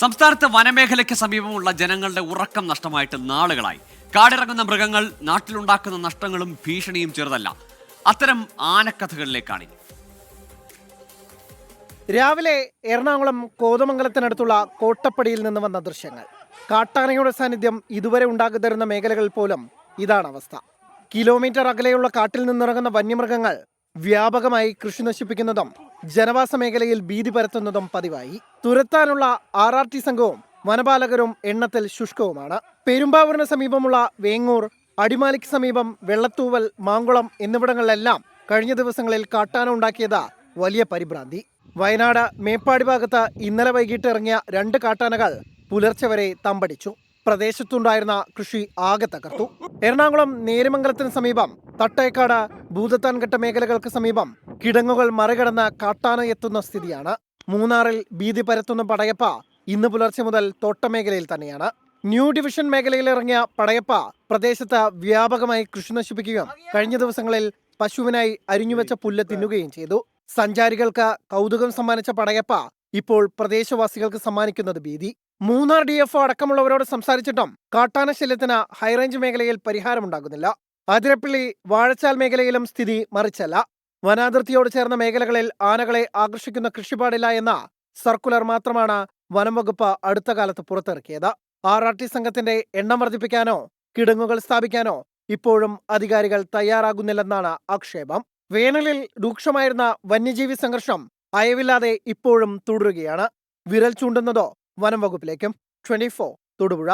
സംസ്ഥാനത്ത് വനമേഖലയ്ക്ക് സമീപമുള്ള ജനങ്ങളുടെ ഉറക്കം നഷ്ടമായിട്ട് നാളുകളായി. കാടിറങ്ങുന്ന മൃഗങ്ങൾ നാട്ടിലുണ്ടാക്കുന്ന നഷ്ടങ്ങളും ഭീഷണിയും ചെറുതല്ല. അത്തരം ആനക്കഥകളിലേക്കാണ്. രാവിലെ എറണാകുളം കോതമംഗലത്തിനടുത്തുള്ള കോട്ടപ്പടിയിൽ നിന്ന് വന്ന ദൃശ്യങ്ങൾ. കാട്ടാനയുടെ സാന്നിധ്യം ഇതുവരെ ഉണ്ടാകുതരുന്ന മേഖലകൾ പോലും ഇതാണ് അവസ്ഥ. കിലോമീറ്റർ അകലെയുള്ള കാട്ടിൽ നിന്നിറങ്ങുന്ന വന്യമൃഗങ്ങൾ വ്യാപകമായി കൃഷി നശിപ്പിക്കുന്നതും ജനവാസ മേഖലയിൽ ഭീതി പരത്തുന്നതും പതിവായി. തുരത്താനുള്ള ആർ ആർ ടി സംഘവും വനപാലകരും എണ്ണത്തിൽ ശുഷ്കവുമാണ്. പെരുമ്പാവൂരിന് സമീപമുള്ള വേങ്ങൂർ അടിമാലിക്ക് സമീപം വെള്ളത്തൂവൽ മാങ്കുളം എന്നിവിടങ്ങളിലെല്ലാം കഴിഞ്ഞ ദിവസങ്ങളിൽ കാട്ടാന ഉണ്ടാക്കിയത് വലിയ പരിഭ്രാന്തി. വയനാട് മേപ്പാടി ഭാഗത്ത് ഇന്നലെ വൈകിട്ട് ഇറങ്ങിയ രണ്ട് കാട്ടാനകൾ പുലർച്ചെ വരെ തമ്പടിച്ചു. പ്രദേശത്തുണ്ടായിരുന്ന കൃഷി ആകെ തകർത്തു. എറണാകുളം നേരമംഗലത്തിന് സമീപം തട്ടേക്കാട് ഭൂതത്താൻകെട്ട മേഖലകൾക്ക് സമീപം കിടങ്ങുകൾ മറികടന്ന് കാട്ടാന എത്തുന്ന സ്ഥിതിയാണ്. മൂന്നാറിൽ ഭീതി പരത്തുന്ന പടയപ്പ ഇന്ന് പുലർച്ചെ മുതൽ തോട്ടമേഖലയിൽ തന്നെയാണ്. ന്യൂ ഡിവിഷൻ മേഖലയിൽ ഇറങ്ങിയ പടയപ്പ പ്രദേശത്ത് വ്യാപകമായി കൃഷി നശിപ്പിക്കുകയും കഴിഞ്ഞ ദിവസങ്ങളിൽ പശുവിനായി അരിഞ്ഞുവെച്ച പുല്ല് തിന്നുകയും ചെയ്തു. സഞ്ചാരികൾക്ക് കൗതുകം സമ്മാനിച്ച പടയപ്പ ഇപ്പോൾ പ്രദേശവാസികൾക്ക് സമ്മാനിക്കുന്നത് ഭീതി. മൂന്നാർ ഡി എഫ് അടക്കമുള്ളവരോട് സംസാരിച്ചിട്ടും കാട്ടാന ശല്യത്തിന് ഹൈറേഞ്ച് മേഖലയിൽ പരിഹാരമുണ്ടാകുന്നില്ല. അതിരപ്പള്ളി വാഴച്ചാൽ മേഖലയിലും സ്ഥിതി മറിച്ചല്ല. വനാതിർത്തിയോട് ചേർന്ന മേഖലകളിൽ ആനകളെ ആകർഷിക്കുന്ന കൃഷി പാടില്ല എന്ന സർക്കുലർ മാത്രമാണ് വനംവകുപ്പ് അടുത്ത കാലത്ത് പുറത്തിറക്കിയത്. ആർ ആർ ടി സംഘത്തിന്റെ എണ്ണം വർദ്ധിപ്പിക്കാനോ കിടങ്ങുകൾ സ്ഥാപിക്കാനോ ഇപ്പോഴും അധികാരികൾ തയ്യാറാകുന്നില്ലെന്നാണ് ആക്ഷേപം. വേനലിൽ രൂക്ഷമായിരുന്ന വന്യജീവി സംഘർഷം അയവില്ലാതെ ഇപ്പോഴും തുടരുകയാണ്. വിരൽ ചൂണ്ടുന്നതോ വനം വകുപ്പിലേക്കും. Twenty four Thodupuzha.